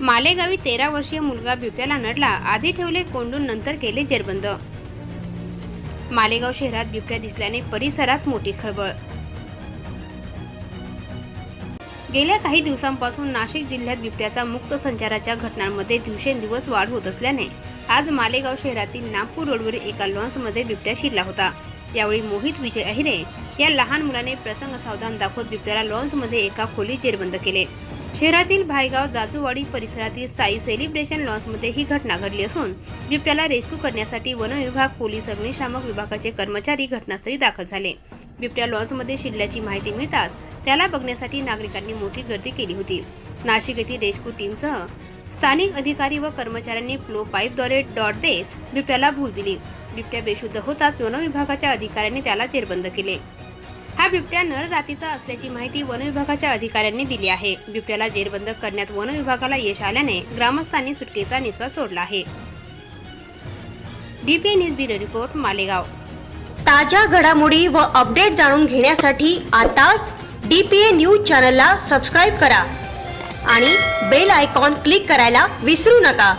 मालेगावी तेरा वर्षीय मुलगा बिबट्याला नडला. आधी ठेवले कोंडून नंतर केले जेरबंद. मालेगाव शहरात बिबट्या दिसल्याने परिसरात मोठी खळबळ. गेल्या काही दिवसांपासून नाशिक जिल्ह्यात बिबट्याचा मुक्त संचाराच्या घटनांमध्ये दिवसेंदिवस वाढ होत असल्याने आज मालेगाव शहरातील नागपूर रोडवरील एका लॉन्समध्ये बिबट्या शिरला होता. यावेळी मोहित विजय अहिरे या लहान मुलाने प्रसंग सावधान दाखवत बिबट्याला लॉन्समध्ये एका खोलीत जेरबंद केले. शहरातील भायगाव जाजूवाडी परिसरातील साई सेलिब्रेशन लॉन्समध्ये ही घटना घडली असून बिबट्याला रेस्क्यू करण्यासाठी वनविभाग पोलीस अग्निशामक विभागाचे कर्मचारी घटनास्थळी दाखल झाले. बिबट्या लॉन्समध्ये शिरल्याची माहिती मिळताच त्याला बघण्यासाठी नागरिकांनी मोठी गर्दी केली होती. नाशिक येथील रेस्क्यू टीमसह स्थानिक अधिकारी व कर्मचाऱ्यांनी फ्लो पाईपद्वारे डॉट देत बिबट्याला भूल दिली. बिबट्या बेशुद्ध होताच वनविभागाच्या अधिकाऱ्यांनी त्याला जेरबंद केले. हा बिबट्या नर जातीचा असल्याची माहिती वनविभागाच्या अधिकाऱ्यांनी दिली आहे. बिबट्याला जेरबंद करण्यात वनविभागाला यश आल्याने ग्रामस्थांनी सुटकेचा निश्वास सोडला आहे. DPA news bureau report Malegaon. ताज्या घडामोडी व अपडेट जाणून घेण्यासाठी आताच डी पी ए न्यूज चॅनलला सबस्क्राईब करा आणि बेल आयकॉन क्लिक करायला विसरू नका.